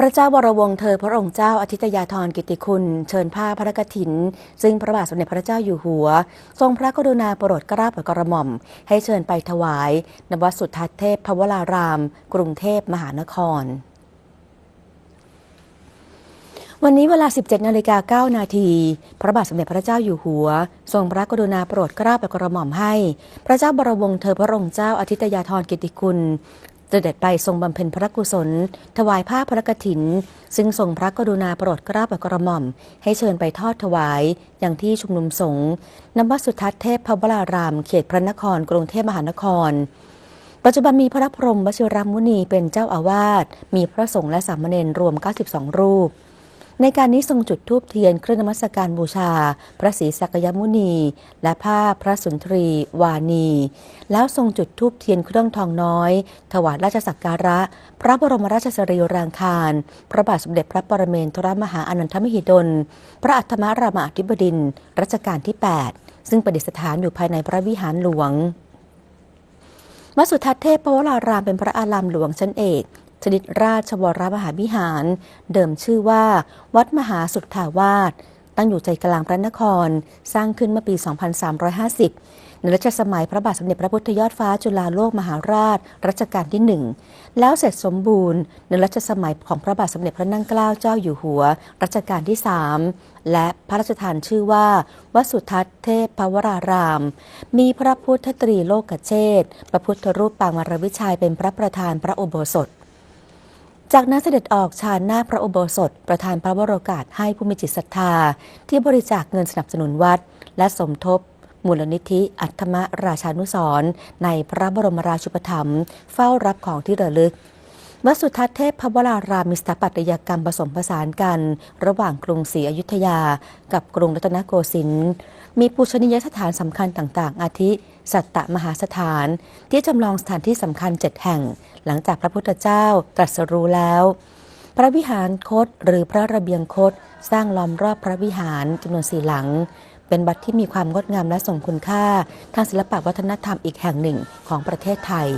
พระเจ้าวรวงเธอพระองค์เจ้าอาทิตยาธรกิติคุณ เชิญผ้าพระกฐิน ซึ่งพระบาทสมเด็จพระเจ้าอยู่หัว ทรงพระกรุณาโปรดกล้าโปรดกระหม่อม ให้เชิญไปถวายณวัดสุทัศเทพพวราราม กรุงเทพมหานครวันนี้เวลา 17 นาฬิกา 9 นาที พระบาทสมเด็จพระเจ้าอยู่หัว ทรงพระกรุณาโปรดเกล้าโปรดกระหม่อมให้ พระเจ้าบรวงศ์เธอพระองค์เจ้าอาทิตยาธรกิติคุณ เสด็จไปทรงบำเพ็ญพระกุศล ถวายผ้าพระกฐิน ซึ่งทรงพระกรุณาโปรดกราโปรดกระหม่อม ให้เชิญไปทอดถวายอย่างที่ชุมนุมสงฆ์ณวัดสุทัศน์เทพพระวราราม เขตพระนคร กรุงเทพมหานคร ปัจจุบันมีพระพรหมวชิรมุนีเป็นเจ้าอาวาส มีพระสงฆ์และสามเณรรวม 92 รูป ในการนี้ทรงจุดธูปเทียนเครื่องนมัสการบูชา พระศรีสักยมุนี และผ้าพระสุนทรี วานี แล้วทรงจุดธูปเทียนเครื่องทองน้อย ถวายราชสักการะ พระบรมราชสรีรางคาร พระบาทสมเด็จพระปรเมนทรมหาอนันทมหิดล พระอัฏฐมรามาธิบดินทร์รัชกาลที่ 8 ซึ่งประดิษฐานอยู่ภายในพระวิหารหลวงวัสุทัศเทพปวรารามเป็นพระอารามหลวงชั้นเอก ชนิดราชวรมหาวิหาร เดิมชื่อว่า วัดมหาสุทธาวาส ตั้งอยู่ใจกลางพระนคร สร้างขึ้นเมื่อปี 2350 ในรัชสมัยพระบาทสมเด็จพระพุทธยอดฟ้าจุฬาโลกมหาราช รัชกาลที่หนึ่ง แล้วเสร็จสมบูรณ์ ในรัชสมัยของพระบาทสมเด็จพระนั่งเกล้าเจ้าอยู่หัว รัชกาลที่สามและพระราชทานชื่อว่า วัดสุทัศน์เทพพวราราม มีพระพุทธตรีโลกเชษฐ์พระพุทธรูปปางมารวิชัยเป็นพระประธานพระอุโบสถ จากนั้นเสด็จออกชาญหน้าพระอุโบสถ ประธานพระวโรกาสให้ผู้มีจิตศรัทธา ที่บริจาคเงินสนับสนุนวัด และสมทบ มูลนิธิอัตมราชานุสรในพระบรมราชูปถัมภ์เฝ้ารับของที่ระลึกวัดสุทัศน์เทพพวรารามมีสถาปัตยกรรมผสมผสานกัน ระหว่างกรุงศรีอยุธยา กับกรุงรัตนโกสินทร์มีปูชนียสถานสำคัญต่าง ๆ อาทิ สัตตมหาสถาน ที่จำลองสถานที่สำคัญเจ็ดแห่ง หลังจากพระพุทธเจ้าตรัสรู้แล้ว พระวิหารคตหรือพระระเบียงคต สร้างล้อมรอบพระวิหารจำนวนสี่หลัง เป็นวัดที่มีความงดงามและทรงคุณค่า ทางศิลปวัฒนธรรมอีกแห่งหนึ่งของประเทศไทย